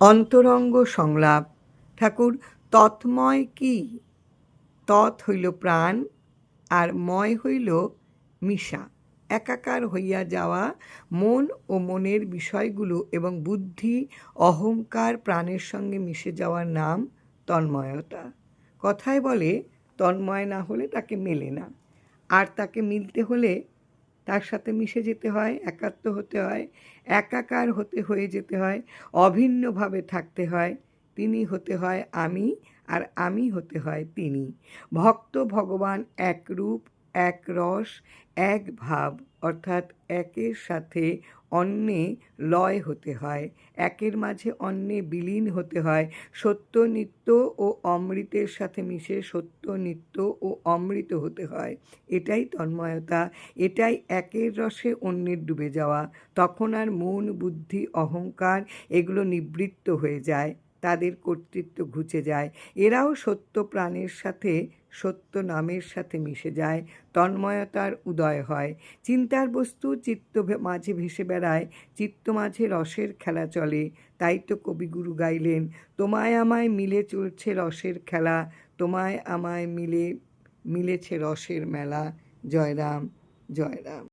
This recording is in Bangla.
অন্তরঙ্গ সংলাপ। ঠাকুর, তৎময় কি? তৎ হইল প্রাণ আর ময় হইল মিশা। একাকার হইয়া যাওয়া মন ও মনের বিষয়গুলো এবং বুদ্ধি, অহংকার প্রাণের সঙ্গে মিশে যাওয়ার নাম তন্ময়তা। কথায় বলে, তন্ময় না হলে তাকে মেলে না। আর তাকে মিলতে হলে তার সাথে মিশে যেতে হয়, একাত্ম হতে হয়, একাকার হতে হয়ে যেতে হয়, অভিন্নভাবে থাকতে হয়, তিনি হতে হয় আমি আর আমি হতে হয় তিনি। ভক্ত ভগবান এক রূপ, এক রস, এক ভাব, অর্থাৎ একের সাথে অন্যে লয় হতে হয়, একের মাঝে অন্যে বিলীন হতে হয়। সত্য, নিত্য ও অমৃতের সাথে মিশে সত্য, নিত্য ও অমৃত হতে হয়। এটাই তন্ময়তা, এটাই একের রসে অন্যের ডুবে যাওয়া। তখন আর মন, বুদ্ধি, অহংকার এগুলো নিবৃত্ত হয়ে যায়। তাদের কর্তৃত্ব ঘুচে যায়। এরাও সত্য প্রাণের সাথে, সত্য নামের সাথে মিশে যায়, তন্ময়তার উদয় হয়। চিন্তার বস্তু চিত্ত মাঝে ভেসে বেড়ায়, চিত্ত মাঝে রসের খেলা চলে। তাই তো কবিগুরু গাইলেন, তোমায় আমায় মিলে চলছে রসের খেলা, তোমায় আমায় মিলে, মিলেছে রসের মেলা। জয়রাম জয়রাম।